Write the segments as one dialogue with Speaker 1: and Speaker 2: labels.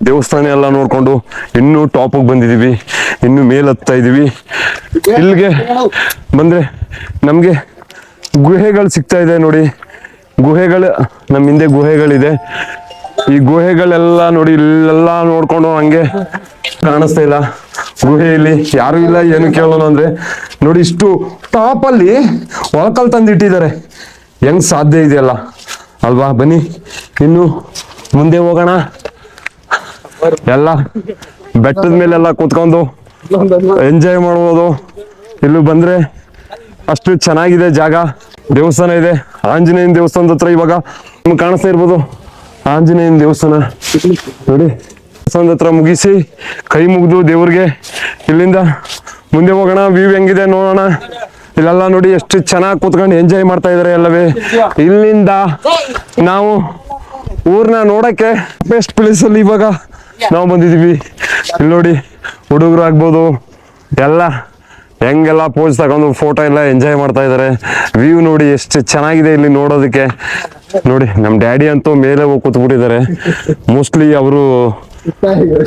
Speaker 1: ದೇವಸ್ಥಾನ ಎಲ್ಲ ನೋಡ್ಕೊಂಡು ಇನ್ನೂ ಟಾಪಿಗೆ ಬಂದಿದೀವಿ, ಇನ್ನು ಮೇಲ್ ಹತ್ತಾ ಇದೀವಿ. ಇಲ್ಲಿಗೆ ಬಂದ್ರೆ ನಮ್ಗೆ ಗುಹೆಗಳು ಸಿಗ್ತಾ ಇದೆ ನೋಡಿ. ಗುಹೆಗಳು ನಮ್ಮ ಹಿಂದೆ ಗುಹೆಗಳಿದೆ. ಈ ಗುಹೆಗಳೆಲ್ಲ ನೋಡಿ, ಇಲ್ಲೆಲ್ಲ ನೋಡ್ಕೊಂಡು ಹಂಗೆ ಕಾಣಿಸ್ತಾ ಇಲ್ಲ. ಗುಹೆಯಲ್ಲಿ ಯಾರು ಇಲ್ಲ, ಏನು ಕೇಳೋಣ ಅಂದ್ರೆ. ನೋಡಿ, ಇಷ್ಟು ಟಾಪ್ ಅಲ್ಲಿ ಒಳಕಲ್ ತಂದು ಇಟ್ಟಿದ್ದಾರೆ ಹೆಂಗ್ ಸಾಧ್ಯ ಇದೆಯಲ್ಲ? ಅಲ್ವಾ? ಬನ್ನಿ, ಇನ್ನು ಮುಂದೆ ಹೋಗೋಣ. ಎಲ್ಲ ಬೆಟ್ಟದ ಮೇಲೆಲ್ಲ ಕೂತ್ಕೊಂಡು ಎಂಜಾಯ್ ಮಾಡ್ಬೋದು. ಇಲ್ಲಿ ಬಂದ್ರೆ ಅಷ್ಟು ಚೆನ್ನಾಗಿದೆ ಜಾಗ. ದೇವಸ್ಥಾನ ಇದೆ. ಆಂಜನೇಯನ ದೇವಸ್ಥಾನದ ಹತ್ರ ಇವಾಗ ನಿಮ್ಗೆ ಕಾಣಿಸ್ತಾ ಇರ್ಬೋದು. ಆಂಜನೇಯನ ದೇವಸ್ಥಾನ. ನೋಡಿ, ದೇವಸ್ಥಾನದ ಹತ್ರ ಮುಗಿಸಿ ಕೈ ಮುಗಿದು ದೇವ್ರಿಗೆ ಇಲ್ಲಿಂದ ಮುಂದೆ ಹೋಗೋಣ. ವ್ಯೂ ಹೆಂಗಿದೆ ನೋಡೋಣ. ಇಲ್ಲೆಲ್ಲ ನೋಡಿ ಎಷ್ಟು ಚೆನ್ನಾಗಿ ಕೂತ್ಕೊಂಡು ಎಂಜಾಯ್ ಮಾಡ್ತಾ ಇದಾರೆ ಎಲ್ಲವೇ. ಇಲ್ಲಿಂದ ನಾವು ಊರ್ನ ನೋಡಕ್ಕೆ ಬೆಸ್ಟ್ ಪ್ಲೇಸ್ ಅಲ್ಲಿ ಇವಾಗ ನಾವು ಬಂದಿದೀವಿ ಇಲ್ಲಿ ನೋಡಿ, ಹುಡುಗರು ಆಗ್ಬೋದು, ಎಲ್ಲ ಹೆಂಗೆಲ್ಲ ಪೋಸ್ ತಗೊಂಡು ಫೋಟೋ ಎಲ್ಲ ಎಂಜಾಯ್ ಮಾಡ್ತಾ ಇದಾರೆ ವ್ಯೂ ನೋಡಿ ಎಷ್ಟು ಚೆನ್ನಾಗಿದೆ ಇಲ್ಲಿ ನೋಡೋದಕ್ಕೆ. ನೋಡಿ ನಮ್ಮ ಡ್ಯಾಡಿ ಅಂತೂ ಮೇಲೆ ಹೋಗಿ ಕೂತ್ಬಿಟ್ಟಿದ್ದಾರೆ. ಮೋಸ್ಟ್ಲಿ ಅವರು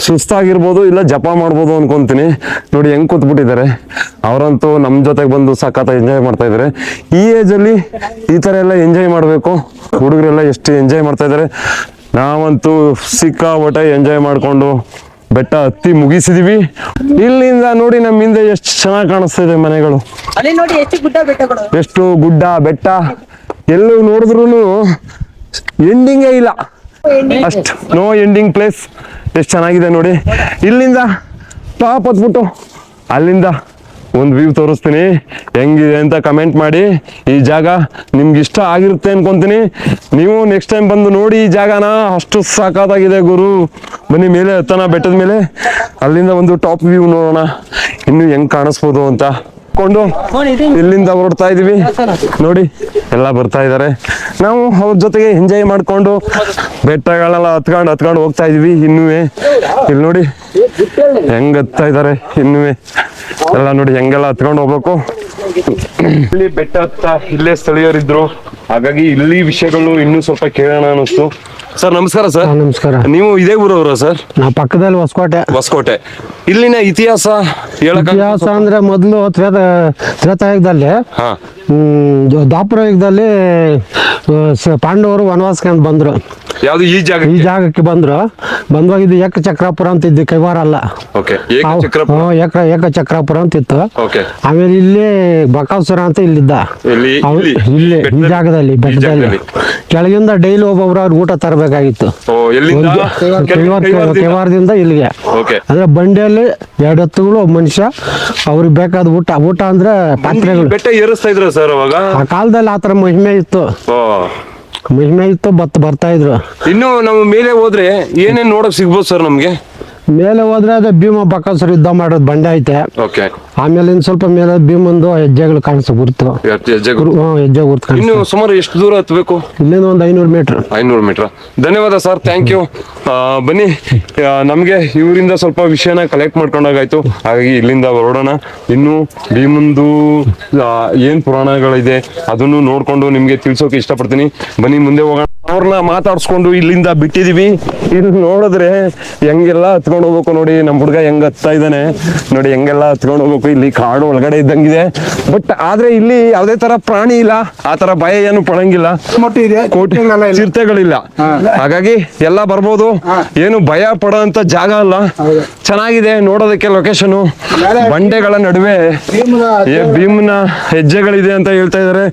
Speaker 1: ಸುಸ್ತಾಗಿರ್ಬೋದು ಇಲ್ಲ ಜಪ ಮಾಡ್ಬೋದು ಅನ್ಕೊಂತೀನಿ. ನೋಡಿ, ಹೆಂಗ್ ಕೂತ್ಬಿಟ್ಟಿದ್ದಾರೆ. ಅವರಂತೂ ನಮ್ಮ ಜೊತೆಗೆ ಬಂದು ಸಖತ್ ಎಂಜಾಯ್ ಮಾಡ್ತಾ ಇದ್ದಾರೆ. ಈ ಏಜ್ ಅಲ್ಲಿ ಈ ತರ ಎಲ್ಲ ಎಂಜಾಯ್ ಮಾಡಬೇಕು. ಹುಡುಗರೆಲ್ಲ ಎಷ್ಟು ಎಂಜಾಯ್ ಮಾಡ್ತಾ ಇದ್ದಾರೆ. ನಾವಂತೂ ಸಿಕ್ಕಾಪಟ್ಟೆ ಎಂಜಾಯ್ ಮಾಡ್ಕೊಂಡು ಬೆಟ್ಟ ಹತ್ತಿ ಮುಗಿಸಿದೀವಿ. ಇಲ್ಲಿಂದ ನೋಡಿ ನಮ್ಮ ಹಿಂದೆ ಎಷ್ಟು ಚೆನ್ನಾಗಿ ಕಾಣಿಸ್ತಿದೆ ಮನೆಗಳು.
Speaker 2: ಎಷ್ಟು ಗುಡ್ಡ
Speaker 1: ಬೆಟ್ಟ ಎಲ್ಲೂ ನೋಡಿದ್ರು ಎಂಡಿಂಗೇ ಇಲ್ಲ. ಅಷ್ಟು ನೋ ಎಂಡಿಂಗ್ ಪ್ಲೇಸ್ ಎಷ್ಟು ಚೆನ್ನಾಗಿದೆ ನೋಡಿ. ಇಲ್ಲಿಂದ ಟಾಪ್ ಹತ್ಬಿಟ್ಟು ಅಲ್ಲಿಂದ ಒಂದು ವ್ಯೂ ತೋರಿಸ್ತೀನಿ. ಹೆಂಗಿದೆ ಅಂತ ಕಮೆಂಟ್ ಮಾಡಿ. ಈ ಜಾಗ ನಿಮ್ಗೆ ಇಷ್ಟ ಆಗಿರುತ್ತೆ ಅನ್ಕೊಂತೀನಿ. ನೀವು ನೆಕ್ಸ್ಟ್ ಟೈಮ್ ಬಂದು ನೋಡಿ ಈ ಜಾಗನ. ಅಷ್ಟು ಸಾಕಾಗಿದೆ ಗುರು. ಬನ್ನಿ ಮೇಲೆ ಹತ್ತನ ಬೆಟ್ಟದ ಮೇಲೆ. ಅಲ್ಲಿಂದ ಒಂದು ಟಾಪ್ ವ್ಯೂ ನೋಡೋಣ. ಇನ್ನು ಹೆಂಗ್ ಕಾಣಿಸ್ಬೋದು ಅಂತ. ಕೊಂಡು ಇಲ್ಲಿಂದ ಹೊರಡ್ತಾ ಇದೀವಿ. ನೋಡಿ ಎಲ್ಲ ಬರ್ತಾ ಇದ್ದಾರೆ ನಾವು ಅವ್ರ ಜೊತೆಗೆ ಎಂಜಾಯ್ ಮಾಡ್ಕೊಂಡು ಬೆಟ್ಟಗಳೆಲ್ಲ ಹತ್ಕೊಂಡು ಹತ್ಕೊಂಡು ಹೋಗ್ತಾ ಇದೀವಿ ಇನ್ನುವೆ ಇಲ್ಲಿ ನೋಡಿ ಹೆಂಗ್ ಹತ್ತಾ ಇದಾರೆ ಇನ್ನುವೆ ಎಲ್ಲ ನೋಡಿ ಹೆಂಗೆಲ್ಲ ಹತ್ಕೊಂಡು ಹೋಗ್ಬೇಕು. ಇಲ್ಲಿ ಬೆಟ್ಟ ಹತ್ತ ಇಲ್ಲೇ ಸ್ಥಳೀಯರಿದ್ರು. ಹಾಗಾಗಿ ಇಲ್ಲಿ ವಿಷಯಗಳು ಇನ್ನೂ ಸ್ವಲ್ಪ ಕೇಳೋಣ ಅನಿಸ್ತು ಸರ್ ನಮಸ್ಕಾರ ಸರ್.
Speaker 3: ನಮಸ್ಕಾರ.
Speaker 1: ನೀವು ಇದೇ ಊರವರ ಸರ್?
Speaker 3: ನಾ ಪಕ್ಕದಲ್ಲಿ ಹೊಸಕೋಟೆ.
Speaker 1: ಹೊಸಕೋಟೆ. ಇಲ್ಲಿನ ಇತಿಹಾಸ ಹೇಳಕ್
Speaker 3: ಇತಿಹಾಸ ಅಂದ್ರೆ ಮೊದಲು ತ್ರೇತ ತ್ರೇತಾಯುಗದಲ್ಲಿ ದ್ವಾಪರ ಯುಗದಲ್ಲಿ ಪಾಂಡವರು ವನವಾಸಕ್ಕೆ ಬಂದರು.
Speaker 1: ಯಾವ್ದು ಈ ಜಾಗ
Speaker 3: ಈ ಜಾಗಕ್ಕೆ ಬಂದ್ರು. ಬಂದಾಗ ಇದು ಏಕಚಕ್ರಾಪುರ ಅಂತ ಇದ್ದು ಕೈವಾರ ಅಲ್ಲ. ಏಕ ಚಕ್ರಾಪುರ? ಅಂತ ಇತ್ತು. ಆಮೇಲೆ ಇಲ್ಲಿ ಬಕಾಸುರ ಅಂತ ಇಲ್ಲಿದ್ದ.
Speaker 1: ಇಲ್ಲಿ
Speaker 3: ಈ ಜಾಗದಲ್ಲಿ ಬೆಟ್ಟದಲ್ಲಿ.
Speaker 1: ಜಾಗದಲ್ಲಿ.
Speaker 3: ಕೆಳಗಿಂದ ಡೈಲಿ ಒಬ್ಬೊಬ್ರು ಊಟ ತರಬೇಕಾಗಿತ್ತು. ಕೆವಾರದಿಂದ? ಇಲ್ಲಿಗೆ. ಅಂದ್ರೆ ಬಂಡಿಯಲ್ಲಿ ಎರಡು ಹತ್ತುಗಳು ಒಬ್ಬ ಮನುಷ್ಯ ಅವ್ರಿಗೆ ಬೇಕಾದ ಊಟ. ಊಟ ಅಂದ್ರೆ ಪಾತ್ರೆಗಳು.
Speaker 1: ಬೆಟ್ಟ ಏರಿಸ್ತಾ ಇದ್ರ ಸರ್ ಅವಾಗ?
Speaker 3: ಆ ಕಾಲದಲ್ಲಿ ಆತರ ಮಹಿಮೆ ಇತ್ತು. ಮಹಿಮೆ ಇತ್ತು ಬತ್ ಬರ್ತಾ ಇದ್ರು.
Speaker 1: ಇನ್ನು ನಾವು ಮೇಲೆ ಹೋದ್ರೆ ಏನೇನ್ ನೋಡಕ್ ಸಿಗ್ಬೋದು ಸರ್ ನಮ್ಗೆ?
Speaker 3: ಮೇಲೆ ಹೋದ್ರೆ ಅದೇ ಭೀಮ ಬಕಾಸುರ ಯುದ್ಧ ಮಾಡೋದು ಬಂಡೆ ಐತೆ.
Speaker 1: ಓಕೆ
Speaker 3: ಆಮೇಲೆ ಇನ್ ಸ್ವಲ್ಪ ಮೇಲೆ ಭೀಮಂದು ಹೆಜ್ಜೆಗಳು ಕಾಣಿಸ್ತು ಗುರುತು. ಹೆಜ್ಜೆಗಳು? ಹ್ಮ್, ಹೆಜ್ಜೆ ಗುರುತು
Speaker 1: ಇನ್ನು
Speaker 3: ಕಾಣಿಸ್ತು
Speaker 1: ಸುಮಾರು ಎಷ್ಟು ದೂರ ಹತ್ಬೇಕು?
Speaker 3: ಇಲ್ಲಿಂದ ಒಂದು ಐನೂರು ಮೀಟರ್
Speaker 1: ಐನೂರು ಮೀಟರ್ ಧನ್ಯವಾದ ಸರ್ ಥ್ಯಾಂಕ್ ಯು ಬನ್ನಿ ಆ, ನಮ್ಗೆ ಇವರಿಂದ ಸ್ವಲ್ಪ ವಿಷಯನ ಕಲೆಕ್ಟ್ ಮಾಡ್ಕೊಂಡಾಗಾಯ್ತು. ಹಾಗಾಗಿ ಇಲ್ಲಿಂದ ಹೊರಡೋಣ. ಇನ್ನು ಭೀಮಂದು ಆ, ಏನ್ ಪುರಾಣಗಳಿದೆ ಅದನ್ನು ನೋಡ್ಕೊಂಡು ನಿಮ್ಗೆ ತಿಳ್ಸೋಕೆ ಇಷ್ಟಪಡ್ತೀನಿ. ಬನ್ನಿ ಮುಂದೆ ಹೋಗೋಣ. ಅವ್ರನ್ನ ಮಾತಾಡ್ಸ್ಕೊಂಡು ಇಲ್ಲಿಂದ ಬಿಟ್ಟಿದೀವಿ. ಇಲ್ಲಿ ನೋಡಿದ್ರೆ ಹೆಂಗೆಲ್ಲ ಹತ್ಕೊಂಡು ಹೋಗ್ಬೇಕು ನೋಡಿ ನಮ್ಮ ಹುಡುಗ ಹೆಂಗ್ ಹತ್ತಾ ಇದ್ದಾನೆ. ನೋಡಿ ಹೆಂಗೆಲ್ಲ ಹತ್ಕೊಂಡು ಹೋಗ್ಬೇಕು ಇಲ್ಲಿ ಕಾಡು ಒಳಗಡೆ ಇದ್ದಂಗಿದೆ. ಬಟ್ ಆದ್ರೆ ಇಲ್ಲಿ ಯಾವುದೇ ತರ ಪ್ರಾಣಿ ಇಲ್ಲ. ಆ ತರ ಭಯ ಏನು ಪಡಂಗಿಲ್ಲ. ಚಿರತೆಗಳಿಲ್ಲ ಹಾಗಾಗಿ ಎಲ್ಲ ಬರ್ಬೋದು. ಏನು ಭಯ ಪಡೋಂತ ಜಾಗ ಅಲ್ಲ. ಚೆನ್ನಾಗಿದೆ ನೋಡೋದಕ್ಕೆ ಲೊಕೇಶನ್ ಬಂಡೆಗಳ ನಡುವೆ ಭೀಮನ ಹೆಜ್ಜೆಗಳಿದೆ ಅಂತ ಹೇಳ್ತಾ ಇದಾರೆ.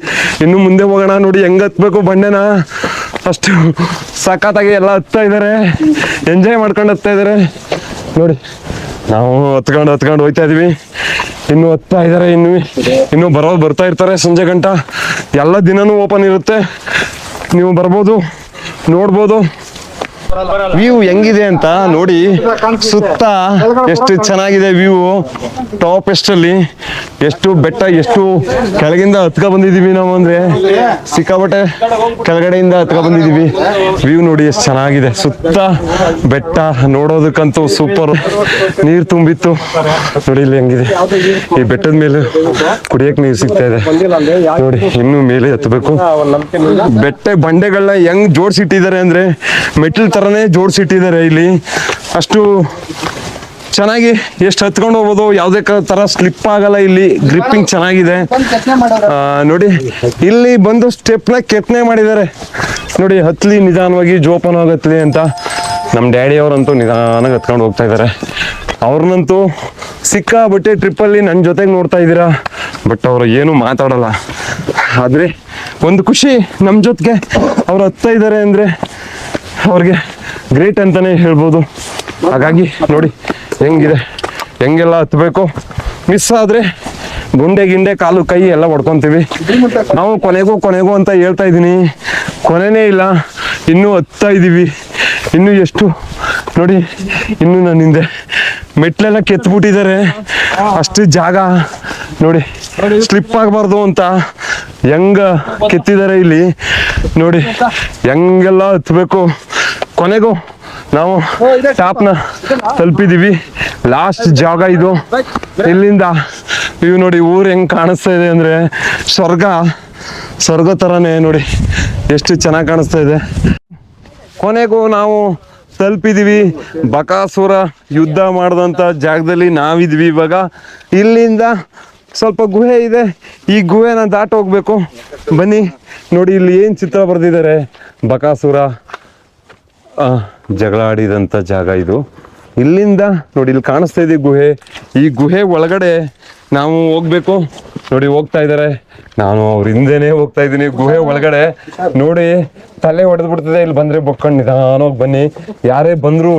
Speaker 1: ಇನ್ನು ಮುಂದೆ ಹೋಗೋಣ ನೋಡಿ ಹೆಂಗ್ ಹತ್ಬೇಕು ಬಂಡೆನ. ಅಷ್ಟು ಸಖತ್ತಾಗಿ ಎಲ್ಲ ಹತ್ತಾ ಇದಾರೆ. ಎಂಜಾಯ್ ಮಾಡ್ಕೊಂಡು ಹತ್ತಾ ಇದಾರೆ. ನೋಡಿ. ನಾವು ಹತ್ಕೊಂಡು ಹತ್ಕೊಂಡು ಹೋಯ್ತಾ ಇದೀವಿ. ಇನ್ನು ಹತ್ತಾ ಇದಾರೆ ಇನ್ನು. ಇನ್ನು ಬರೋ ಬರ್ತಾ ಇರ್ತಾರೆ ಸಂಜೆ ಗಂಟ. ಎಲ್ಲ ದಿನನೂ ಓಪನ್ ಇರುತ್ತೆ. ನೀವು ಬರ್ಬೋದು, ನೋಡ್ಬೋದು. ವ್ಯೂ ಹೆಂಗಿದೆ ಅಂತ ನೋಡಿ, ಸುತ್ತ ಎಷ್ಟು ಚೆನ್ನಾಗಿದೆ ವ್ಯೂ. ಟಾಪ್ ಎಷ್ಟಲ್ಲಿ ಎಷ್ಟು ಬೆಟ್ಟ, ಎಷ್ಟು ಕೆಳಗಿಂದ ಹತ್ಕ ಬಂದಿದೀವಿ ನಾವು ಅಂದ್ರೆ, ಸಿಕ್ಕಾಪಟ್ಟೆ ಕೆಳಗಡೆಯಿಂದ ಹತ್ಕ ಬಂದಿದೀವಿ ವ್ಯೂ ನೋಡಿ ಎಷ್ಟು ಚೆನ್ನಾಗಿದೆ. ಸುತ್ತ ಬೆಟ್ಟ ನೋಡೋದಕ್ಕಂತೂ ಸೂಪರ್ ನೀರ್ ತುಂಬಿತ್ತು. ನೋಡಿ ಇಲ್ಲಿ ಹೆಂಗಿದೆ. ಈ ಬೆಟ್ಟದ ಮೇಲೆ ಕುಡಿಯಕ್ ನೀರು ಸಿಗ್ತಾ ಇದೆ. ನೋಡಿ, ಇನ್ನು ಮೇಲೆ ಹತ್ತಬೇಕು ಬೆಟ್ಟ ಬಂಡೆಗಳನ್ನ ಹೆಂಗ್ ಜೋಡ್ಸಿಟ್ಟಿದ್ದಾರೆ ಅಂದ್ರೆ ಮೆಟ್ಲ್ ತರನೇ ಜೋಡಿಸಿಟ್ಟಿದ್ದಾರೆ ಇಲ್ಲಿ. ಅಷ್ಟು ಚೆನ್ನಾಗಿ ಎಷ್ಟು ಹತ್ಕೊಂಡು ಹೋಗ್ಬೋದು ಯಾವುದೇ ಥರ ತರ ಸ್ಲಿಪ್ ಆಗಲ್ಲ ಇಲ್ಲಿ. ಗ್ರಿಪ್ಪಿಂಗ್ ಚೆನ್ನಾಗಿದೆ. ನೋಡಿ ಇಲ್ಲಿ ಬಂದು ಸ್ಟೆಪ್ನ ಕೆತ್ತನೆ ಮಾಡಿದ್ದಾರೆ. ನೋಡಿ ಹತ್ಲಿ ನಿಧಾನವಾಗಿ ಜೋಪಾನ ಹತ್ಲಿ ಅಂತ ನಮ್ಮ ಡ್ಯಾಡಿ ಅವರಂತೂ ನಿಧಾನವಾಗಿ ಹತ್ಕೊಂಡು ಹೋಗ್ತಾ ಇದ್ದಾರೆ. ಅವ್ರನ್ನಂತೂ ಸಿಕ್ಕಾಬಟ್ಟೆ ಟ್ರಿಪ್ಪಲ್ಲಿ ನನ್ನ ಜೊತೆಗೆ ನೋಡ್ತಾ ಇದ್ದೀರಾ. ಬಟ್ ಅವರು ಏನು ಮಾತಾಡಲ್ಲ. ಆದರೆ ಒಂದು ಖುಷಿ ನಮ್ಮ ಜೊತೆಗೆ. ಅವ್ರು ಹತ್ತಾ ಇದ್ದಾರೆ ಅಂದರೆ ಅವ್ರಿಗೆ ಗ್ರೇಟ್ ಅಂತಲೇ ಹೇಳ್ಬೋದು. ಹಾಗಾಗಿ ನೋಡಿ, ಹೆಂಗಿದೆ, ಹೆಂಗೆಲ್ಲ ಹತ್ಬೇಕು. ಮಿಸ್ ಆದರೆ ಗುಂಡೆ ಗಿಂಡೆ ಕಾಲು ಕೈ ಎಲ್ಲ ಹೊಡ್ಕೊಂತೀವಿ. ನಾವು ಕೊನೆಗೂ ಕೊನೆಗೂ ಅಂತ ಹೇಳ್ತಾ ಇದ್ದೀನಿ. ಕೊನೆನೇ ಇಲ್ಲ, ಇನ್ನೂ ಹತ್ತಾ ಇದ್ದೀವಿ. ಇನ್ನು ಎಷ್ಟು? ನೋಡಿ, ಇನ್ನು ನನ್ನ ಹಿಂದೆ ಮೆಟ್ಲೆಲ್ಲ ಕೆತ್ಬಿಟ್ಟಿದ್ದಾರೆ. ಅಷ್ಟು ಜಾಗ. ನೋಡಿ ಸ್ಲಿಪ್ ಆಗಬಾರ್ದು ಅಂತ ಹೆಂಗ ಕೆತ್ತಿದ್ದಾರೆ ಇಲ್ಲಿ. ನೋಡಿ ಹೆಂಗೆಲ್ಲ ಹತ್ಬೇಕು. ಕೊನೆಗೂ ನಾವು ಟಾಪ್ನ ತಲುಪಿದೀವಿ. ಲಾಸ್ಟ್ ಜಾಗ ಇದು. ಇಲ್ಲಿಂದ ಇವು ನೋಡಿ ಊರು ಹೆಂಗ್ ಕಾಣಿಸ್ತಾ ಇದೆ ಅಂದ್ರೆ ಸ್ವರ್ಗ. ಸ್ವರ್ಗ ಥರನೇ ನೋಡಿ ಎಷ್ಟು ಚೆನ್ನಾಗಿ ಕಾಣಿಸ್ತಾ ಇದೆ. ಕೊನೆಗೂ ನಾವು ತಲುಪಿದೀವಿ. ಬಕಾಸುರ ಯುದ್ಧ ಮಾಡಿದಂಥ ಜಾಗದಲ್ಲಿ ನಾವಿದ್ವಿ ಇವಾಗ. ಇಲ್ಲಿಂದ ಸ್ವಲ್ಪ ಗುಹೆ ಇದೆ. ಈ ಗುಹೆನ ದಾಟ ಹೋಗ್ಬೇಕು. ಬನ್ನಿ. ನೋಡಿ, ಇಲ್ಲಿ ಏನು ಚಿತ್ರ ಬರೆದಿದ್ದಾರೆ? ಬಕಾಸುರ ಜಗಳ ಆಡಿದಂಥ ಜಾಗ ಇದು. ಇಲ್ಲಿಂದ, ನೋಡಿ, ಇಲ್ಲಿ ಕಾಣಿಸ್ತಾ ಇದೆ ಗುಹೆ. ಈ ಗುಹೆ ಒಳಗಡೆ ನಾವು ಹೋಗ್ಬೇಕು. ನೋಡಿ, ಹೋಗ್ತಾ ಇದ್ದಾರೆ. ನಾನು ಅವ್ರ ಹಿಂದೆನೆ ಹೋಗ್ತಾ ಇದ್ದೀನಿ. ಗುಹೆ ಒಳಗಡೆ. ನೋಡಿ, ತಲೆ ಹೊಡೆದು ಬಿಡ್ತದೆ. ಇಲ್ಲಿ ಬಂದ್ರೆ ಬೊಕ್ಕಂಡು ನಿಧಾನವಾಗಿ ಬನ್ನಿ. ಯಾರೇ ಬಂದ್ರು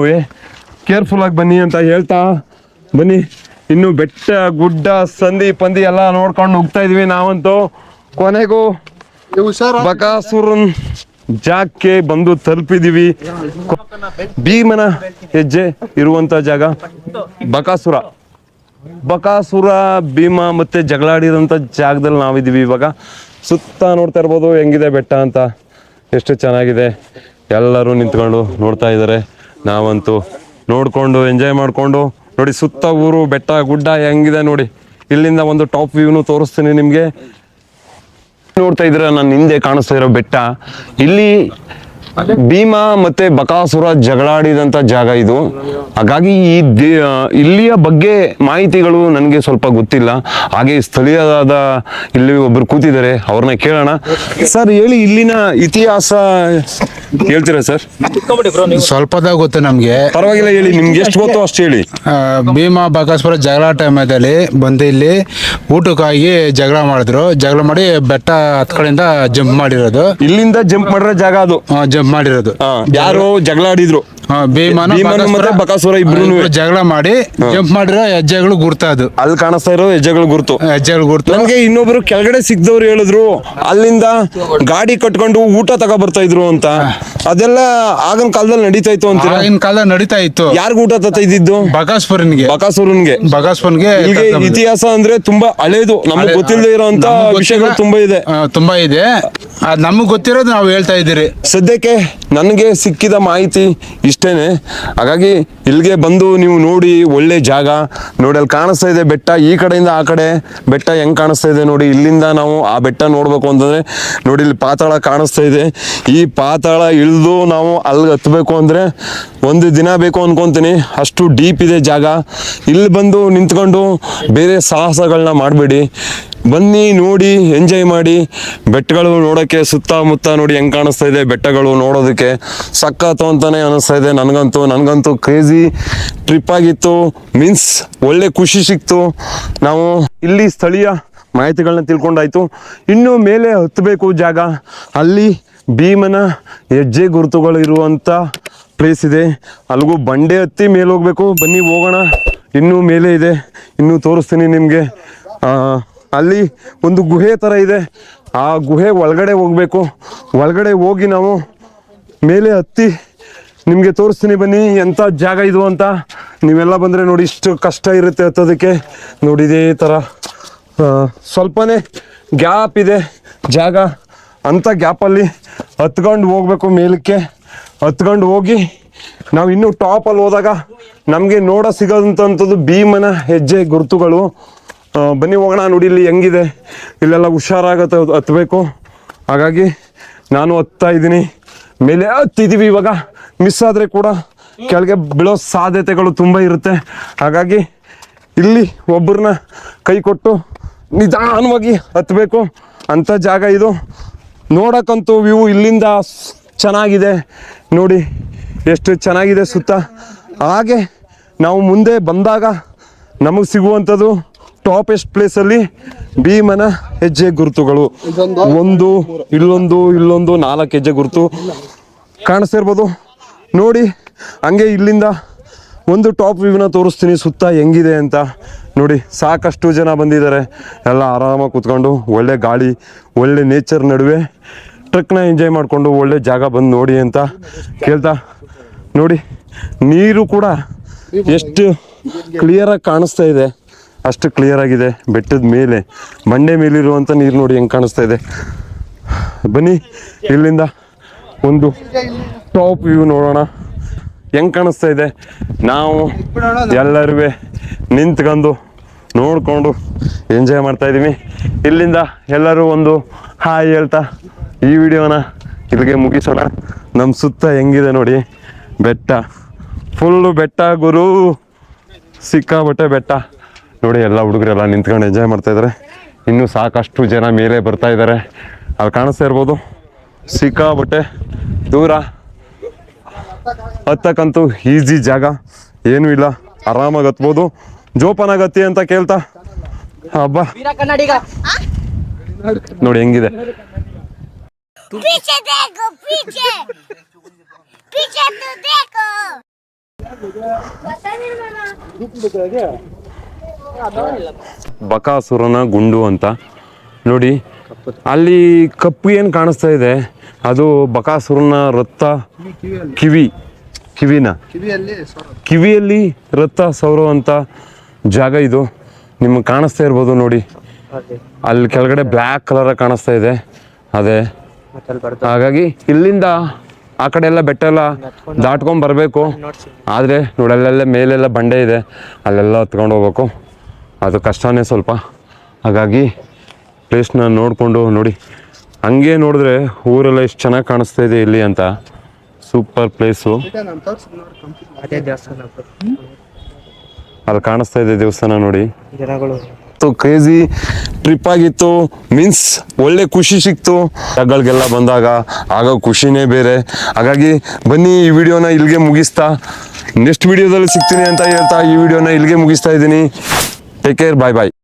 Speaker 1: ಕೇರ್ಫುಲ್ ಆಗಿ ಬನ್ನಿ ಅಂತ ಹೇಳ್ತಾ ಬನ್ನಿ. ಇನ್ನು ಬೆಟ್ಟ ಗುಡ್ಡ ಸಂದಿ ಪಂದಿ ಎಲ್ಲ ನೋಡ್ಕೊಂಡು ಹೋಗ್ತಾ ಇದೀವಿ ನಾವಂತೂ. ಕೊನೆಗೂ ಬಕಾಸುರನ್ ಜಾಗಕ್ಕೆ ಬಂದು ತಲುಪಿದೀವಿ. ಭೀಮನ ಹೆಜ್ಜೆ ಇರುವಂತ ಜಾಗ ಬಕಾಸುರ. ಬಕಾಸುರ ಭೀಮ ಮತ್ತೆ ಜಗಳಾಡಿರೋಂಥ ಜಾಗದಲ್ಲಿ ನಾವಿದ್ದೀವಿ ಇವಾಗ. ಸುತ್ತ ನೋಡ್ತಾ ಇರ್ಬೋದು ಹೆಂಗಿದೆ ಬೆಟ್ಟ ಅಂತ. ಎಷ್ಟು ಚೆನ್ನಾಗಿದೆ. ಎಲ್ಲರೂ ನಿಂತ್ಕೊಂಡು ನೋಡ್ತಾ ಇದ್ದಾರೆ. ನಾವಂತೂ ನೋಡ್ಕೊಂಡು ಎಂಜಾಯ್ ಮಾಡ್ಕೊಂಡು ನೋಡಿ ಸುತ್ತ ಊರು, ಬೆಟ್ಟ, ಗುಡ್ಡ ಹೆಂಗಿದೆ ನೋಡಿ. ಇಲ್ಲಿಂದ ಒಂದು ಟಾಪ್ ವ್ಯೂನು ತೋರಿಸ್ತೀನಿ ನಿಮಗೆ. ನೋಡ್ತಾ ಇದ್ರೆ ನನ್ನ ಹಿಂದೆ ಕಾಣಿಸ್ತಾ ಇರೋ ಬೆಟ್ಟ. ಇಲ್ಲಿ ಭೀಮ ಮತ್ತೆ ಬಕಾಸುರ ಜಗಳಾಡಿದಂತ ಜಾಗ ಇದು. ಹಾಗಾಗಿ ಈ ದೇ- ಇಲ್ಲಿಯ ಬಗ್ಗೆ ಮಾಹಿತಿಗಳು ನನಗೆ ಸ್ವಲ್ಪ ಗೊತ್ತಿಲ್ಲ. ಹಾಗೆ ಸ್ಥಳೀಯರಾದ ಇಲ್ಲಿ ಒಬ್ರು ಕೂತಿದ್ದಾರೆ ಅವ್ರನ್ನ ಕೇಳೋಣ. ಸರ್ ಹೇಳಿ ಇಲ್ಲಿನ ಇತಿಹಾಸ ಹೇಳ್ತೀರಾ ಸರ್?
Speaker 4: ಸ್ವಲ್ಪದಾಗ ಗೊತ್ತು ನಮಗೆ.
Speaker 1: ಪರವಾಗಿಲ್ಲ ಹೇಳಿ. ನಿಮ್ಗೆ ಎಷ್ಟು ಗೊತ್ತು ಅಷ್ಟು ಹೇಳಿ.
Speaker 4: ಭೀಮಾ ಬಕಾಸುರ ಜಗಳ ಟೈಮದಲ್ಲಿ ಬಂದು ಇಲ್ಲಿ ಊಟಕ್ಕಾಗಿ ಜಗಳ ಮಾಡಿದ್ರು. ಜಗಳ ಮಾಡಿ ಬೆಟ್ಟ ಹತ್ಕಡೆಯಿಂದ ಜಂಪ್ ಮಾಡಿರೋದು.
Speaker 1: ಇಲ್ಲಿಂದ ಜಂಪ್ ಮಾಡಿರೋ ಜಾಗ ಅದು.
Speaker 4: ಜಂಪ್ ಮಾಡಿರೋದು.
Speaker 1: ಯಾರು ಜಗಳಾಡಿದ್ರು
Speaker 4: ಆ, ಭೀಮನ
Speaker 1: ಭೀಮನು ಮತ್ತೆ ಬಕಾಸುರ.
Speaker 4: ಇಬ್ರು ಜಗಳ ಮಾಡಿ ಜಂಪ್ ಮಾಡಿರೋ ಹೆಜ್ಜೆಗಳು ಗುರ್ತಾ ಅದು.
Speaker 1: ಅಲ್ಲಿ ಕಾಣಿಸ್ತಾ ಇರೋ ಹೆಜ್ಜೆಗಳು ಗುರುತು.
Speaker 4: ಹೆಜ್ಜೆಗಳು ಗುರ್ತು.
Speaker 1: ನಮಗೆ ಇನ್ನೊಬ್ರು ಕೆಳಗಡೆ ಸಿಗ್ದವ್ರು ಹೇಳಿದ್ರು ಅಲ್ಲಿಂದ ಗಾಡಿ ಕಟ್ಕೊಂಡು ಊಟ ತಗೋ ಬರ್ತಾ ಇದ್ರು ಅಂತ. ಅದೆಲ್ಲ ಆಗಿನ ಕಾಲದಲ್ಲಿ ನಡೀತಾ ಇತ್ತು ಅಂತ
Speaker 4: ಆಗಿನ ಕಾಲ ನಡೀತಾ ಇತ್ತು.
Speaker 1: ಯಾರಿಗೂ ಊಟ ತತ್ತ ಇದ್ದಿದ್ದು?
Speaker 4: ಬಕಾಸ್ಪುರನ್ಗೆ
Speaker 1: ಬಕಾಸುರನ್ಗೆ.
Speaker 4: ಬಕಾಸ್ಪುರನ್ಗೆ
Speaker 1: ಇತಿಹಾಸ ಅಂದ್ರೆ ತುಂಬಾ ಹಳೇದು. ನಮ್ಗೆ ಗೊತ್ತಿಲ್ಲದೆ
Speaker 4: ಇರುವಂತ
Speaker 1: ವಿಷಯಗಳು ತುಂಬಾ ಇದೆ.
Speaker 4: ತುಂಬಾ ಇದೆ. ನಮಗ್ ಗೊತ್ತಿರೋದು ನಾವು ಹೇಳ್ತಾ ಇದ್ದೀರಿ.
Speaker 1: ಸದ್ಯಕ್ಕೆ ನನಗೆ ಸಿಕ್ಕಿದ ಮಾಹಿತಿ ಇಷ್ಟೇನೆ. ಹಾಗಾಗಿ ಇಲ್ಲಿಗೆ ಬಂದು ನೀವು ನೋಡಿ ಒಳ್ಳೆ ಜಾಗ. ನೋಡಿ ಅಲ್ಲಿ ಕಾಣಿಸ್ತಾ ಇದೆ ಬೆಟ್ಟ. ಈ ಕಡೆಯಿಂದ ಆ ಕಡೆ ಬೆಟ್ಟ ಹೆಂಗ್ ಕಾಣಿಸ್ತಾ ಇದೆ ನೋಡಿ. ಇಲ್ಲಿಂದ ನಾವು ಆ ಬೆಟ್ಟ ನೋಡಬೇಕು ಅಂತಂದ್ರೆ ನೋಡಿ ಇಲ್ಲಿ ಪಾತಾಳ ಕಾಣಿಸ್ತಾ ಇದೆ. ಈ ಪಾತಾಳ ಇಳಿದು ನಾವು ಅಲ್ಲಿ ಹತ್ತಬೇಕು ಅಂದ್ರೆ ಒಂದು ದಿನ ಬೇಕು ಅನ್ಕೊಂತೀನಿ. ಅಷ್ಟು ಡೀಪ್ ಇದೆ ಜಾಗ. ಇಲ್ಲಿ ಬಂದು ನಿಂತ್ಕೊಂಡು ಬೇರೆ ಸಾಹಸಗಳನ್ನ ಮಾಡಬೇಡಿ. ಬನ್ನಿ ನೋಡಿ ಎಂಜಾಯ್ ಮಾಡಿ. ಬೆಟ್ಟಗಳು ನೋಡೋಕ್ಕೆ ಸುತ್ತಮುತ್ತ ನೋಡಿ ಹೆಂಗೆ ಕಾಣಿಸ್ತಾ ಇದೆ. ಬೆಟ್ಟಗಳು ನೋಡೋದಕ್ಕೆ ಸಖತ್ತು ಅಂತಲೇ ಅನಿಸ್ತಾ ಇದೆ ನನಗಂತೂ. ನನಗಂತೂ ಕ್ರೇಜಿ ಟ್ರಿಪ್ ಆಗಿತ್ತು. ಮೀನ್ಸ್ ಒಳ್ಳೆ ಖುಷಿ ಸಿಕ್ತು. ನಾವು ಇಲ್ಲಿ ಸ್ಥಳೀಯ ಮಾಹಿತಿಗಳನ್ನ ತಿಳ್ಕೊಂಡಾಯಿತು. ಇನ್ನು ಮೇಲೆ ಹತ್ತಬೇಕು ಜಾಗ. ಅಲ್ಲಿ ಭೀಮನ ಹೆಜ್ಜೆ ಗುರುತುಗಳು ಇರುವಂಥ ಪ್ಲೇಸ್ ಇದೆ. ಅಲ್ಲಿಗೂ ಬಂಡೆ ಹತ್ತಿ ಮೇಲೆ ಹೋಗ್ಬೇಕು. ಬನ್ನಿ ಹೋಗೋಣ. ಇನ್ನೂ ಮೇಲೆ ಇದೆ. ಇನ್ನೂ ತೋರಿಸ್ತೀನಿ ನಿಮಗೆ. ಅಲ್ಲಿ ಒಂದು ಗುಹೆ ಥರ ಇದೆ. ಆ ಗುಹೆ ಒಳಗಡೆ ಹೋಗ್ಬೇಕು. ಒಳಗಡೆ ಹೋಗಿ ನಾವು ಮೇಲೆ ಹತ್ತಿ ನಿಮಗೆ ತೋರಿಸ್ತೀನಿ ಬನ್ನಿ ಎಂಥ ಜಾಗ ಇದು ಅಂತ. ನೀವೆಲ್ಲ ಬಂದರೆ ನೋಡಿ ಇಷ್ಟು ಕಷ್ಟ ಇರುತ್ತೆ ಹತ್ತೋದಕ್ಕೆ. ನೋಡಿ ಇದೇ ಥರ ಸ್ವಲ್ಪನೇ ಗ್ಯಾಪ್ ಇದೆ ಜಾಗ. ಅಂಥ ಗ್ಯಾಪಲ್ಲಿ ಹತ್ಕೊಂಡು ಹೋಗ್ಬೇಕು ಮೇಲಕ್ಕೆ. ಹತ್ಕೊಂಡು ಹೋಗಿ ನಾವು ಇನ್ನೂ ಟಾಪಲ್ಲಿ ಹೋದಾಗ ನಮಗೆ ನೋಡ ಸಿಗೋದಂಥದ್ದು ಭೀಮನ ಹೆಜ್ಜೆ ಗುರುತುಗಳು. ಬನ್ನಿ ಹೋಗೋಣ, ನೋಡಿ ಇಲ್ಲಿ ಹೆಂಗಿದೆ. ಇಲ್ಲೆಲ್ಲ ಹುಷಾರಾಗತ್ತೆ, ಹತ್ಬೇಕು. ಹಾಗಾಗಿ ನಾನು ಹತ್ತಾ ಇದ್ದೀನಿ. ಮೇಲೆ ಹತ್ತಿದ್ದೀವಿ ಇವಾಗ. ಮಿಸ್ ಆದರೆ ಕೂಡ ಕೆಳಗೆ ಬೀಳೋ ಸಾಧ್ಯತೆಗಳು ತುಂಬ ಇರುತ್ತೆ. ಹಾಗಾಗಿ ಇಲ್ಲಿ ಒಬ್ಬರನ್ನ ಕೈ ಕೊಟ್ಟು ನಿಧಾನವಾಗಿ ಹತ್ತಬೇಕು ಅಂಥ ಜಾಗ ಇದು. ನೋಡೋಕ್ಕಂತೂ ವ್ಯೂ ಇಲ್ಲಿಂದ ಚೆನ್ನಾಗಿದೆ. ನೋಡಿ, ಎಷ್ಟು ಚೆನ್ನಾಗಿದೆ ಸುತ್ತ. ಹಾಗೆ ನಾವು ಮುಂದೆ ಬಂದಾಗ ನಮಗೆ ಸಿಗುವಂಥದ್ದು ಟಾಪೆಸ್ಟ್ ಪ್ಲೇಸಲ್ಲಿ ಭೀಮನ ಹೆಜ್ಜೆ ಗುರುತುಗಳು. ಒಂದು ಇಲ್ಲೊಂದು ಇಲ್ಲೊಂದು ನಾಲ್ಕು ಹೆಜ್ಜೆ ಗುರುತು. ಕಾಣಿಸ್ತಾ ಇರ್ಬೋದು? ನೋಡಿ ಹಂಗೆ ಇಲ್ಲಿಂದ ಒಂದು ಟಾಪ್ ವ್ಯೂನ ತೋರಿಸ್ತೀನಿ ಸುತ್ತ ಹೆಂಗಿದೆ ಅಂತ. ನೋಡಿ ಸಾಕಷ್ಟು ಜನ ಬಂದಿದ್ದಾರೆ. ಎಲ್ಲ ಆರಾಮಾಗಿ ಕೂತ್ಕೊಂಡು ಒಳ್ಳೆ ಗಾಳಿ ಒಳ್ಳೆ ನೇಚರ್ ನಡುವೆ ಟ್ರಕ್ನ ಎಂಜಾಯ್ ಮಾಡಿಕೊಂಡು ಒಳ್ಳೆ ಜಾಗ ಬಂದು ನೋಡಿ ಅಂತ ಕೇಳ್ತಾ. ನೋಡಿ ನೀರು ಕೂಡ ಎಷ್ಟು ಕ್ಲಿಯರಾಗಿ ಕಾಣಿಸ್ತಾ ಇದೆ. ಅಷ್ಟು ಕ್ಲಿಯರ್ ಆಗಿದೆ. ಬೆಟ್ಟದ ಮೇಲೆ, ಬಂಡೆ ಮೇಲಿರುವಂಥ ನೀರು ನೋಡಿ ಹೆಂಗೆ ಕಾಣಿಸ್ತಾ ಇದೆ. ಬನ್ನಿ, ಇಲ್ಲಿಂದ ಒಂದು ಟಾಪ್ ವ್ಯೂ ನೋಡೋಣ. ಹೆಂಗ್ ಕಾಣಿಸ್ತಾ ಇದೆ? ನಾವು ಎಲ್ಲರೂ ನಿಂತ್ಕೊಂಡು ನೋಡ್ಕೊಂಡು ಎಂಜಾಯ್ ಮಾಡ್ತಾ ಇದ್ದೀವಿ ಇಲ್ಲಿಂದ ಎಲ್ಲರೂ ಒಂದು ಹಾಯ್ ಹೇಳ್ತಾ ಈ ವಿಡಿಯೋನ ಇಲ್ಲಿಗೆ ಮುಗಿಸೋಣ. ನಮ್ಮ ಸುತ್ತ ಹೆಂಗಿದೆ ನೋಡಿ? ಬೆಟ್ಟ. ಫುಲ್ಲು ಬೆಟ್ಟ ಗುರು. ಸಿಕ್ಕಾಬಟ್ಟೆ ಬೆಟ್ಟ. ನೋಡಿ ಎಲ್ಲ ಹುಡುಗರೆಲ್ಲ ನಿಂತ್ಕೊಂಡು ಎಂಜಾಯ್ ಮಾಡ್ತಾ ಇದ್ದಾರೆ ಇನ್ನೂ ಸಾಕಷ್ಟು ಜನ ಮೇಲೆ ಬರ್ತಾ ಇದ್ದಾರೆ ಅಲ್ಲಿ ಕಾಣಿಸ್ತಾ ಇರ್ಬೋದು. ಸಿಕ್ಕಾಬಟ್ಟೆ ದೂರ. ಹತ್ತಕ್ಕಂತೂ ಈಸಿ ಜಾಗ. ಏನೂ ಇಲ್ಲ. ಆರಾಮಾಗಿ ಹತ್ಬೋದು. ಜೋಪಾನ ಗತಿ ಅಂತ ಕೇಳ್ತಾ. ಹಬ್ಬ. ನೋಡಿ ಹೆಂಗಿದೆ. ಬಕಾಸುರನ ಗುಂಡು ಅಂತ. ನೋಡಿ, ಅಲ್ಲಿ ಕಪ್ಪು ಏನು ಕಾಣಿಸ್ತಾ ಇದೆ? ಅದು ಬಕಾಸುರನ ರಥ ಕಿವಿ, ಕಿವಿನ. ಕಿವಿಯಲ್ಲಿ ರಕ್ತ ಅಂತ ಜಾಗ ಇದು. ನಿಮಗೆ ಕಾಣಿಸ್ತಾ ಇರ್ಬೋದು ನೋಡಿ. ಅಲ್ಲಿ ಕೆಳಗಡೆ ಬ್ಲ್ಯಾಕ್ ಕಲರ್ ಕಾಣಿಸ್ತಾ ಇದೆ. ಅದೇ. ಹಾಗಾಗಿ ಇಲ್ಲಿಂದ ಆ ಕಡೆ ಎಲ್ಲ ಬೆಟ್ಟ ಎಲ್ಲ ದಾಟ್ಕೊಂಡ್ ಬರಬೇಕು. ಆದರೆ ನೋಡಲ್ಲೆಲ್ಲ ಮೇಲೆಲ್ಲ ಬಂಡೆ ಇದೆ. ಅಲ್ಲೆಲ್ಲ ಹತ್ಕೊಂಡು ಹೋಗ್ಬೇಕು. ಅದು ಕಷ್ಟನೇ ಸ್ವಲ್ಪ. ಹಾಗಾಗಿ ಪ್ಲೇಸ್ನ ನೋಡಿಕೊಂಡು ನೋಡಿ. ಹಂಗೆ ನೋಡಿದ್ರೆ ಊರೆಲ್ಲ ಎಷ್ಟು ಚೆನ್ನಾಗಿ ಕಾಣಿಸ್ತಾ ಇದೆ ಇಲ್ಲಿ ಅಂತ. ಸೂಪರ್ ಪ್ಲೇಸು ಅಲ್ಲಿ ಕಾಣಿಸ್ತಾ ಇದೆ ದೇವಸ್ಥಾನ ನೋಡಿ. ಕ್ರೇಜಿ ಟ್ರಿಪ್ ಆಗಿತ್ತು. ಮೀನ್ಸ್ ಒಳ್ಳೆ ಖುಷಿ ಸಿಕ್ತು. ಜಾಗಗಳಿಗೆಲ್ಲ ಬಂದಾಗ ಆಗೋ ಖುಷಿನೇ ಬೇರೆ. ಹಾಗಾಗಿ ಬನ್ನಿ ಈ ವಿಡಿಯೋನ ಇಲ್ಲಿಗೆ ಮುಗಿಸ್ತಾ. ನೆಕ್ಸ್ಟ್ ವಿಡಿಯೋದಲ್ಲಿ ಸಿಗ್ತೀನಿ ಅಂತ ಹೇಳ್ತಾ ಈ ವಿಡಿಯೋನ ಇಲ್ಲಿಗೆ ಮುಗಿಸ್ತಾ ಇದ್ದೀನಿ. Take care. Bye bye.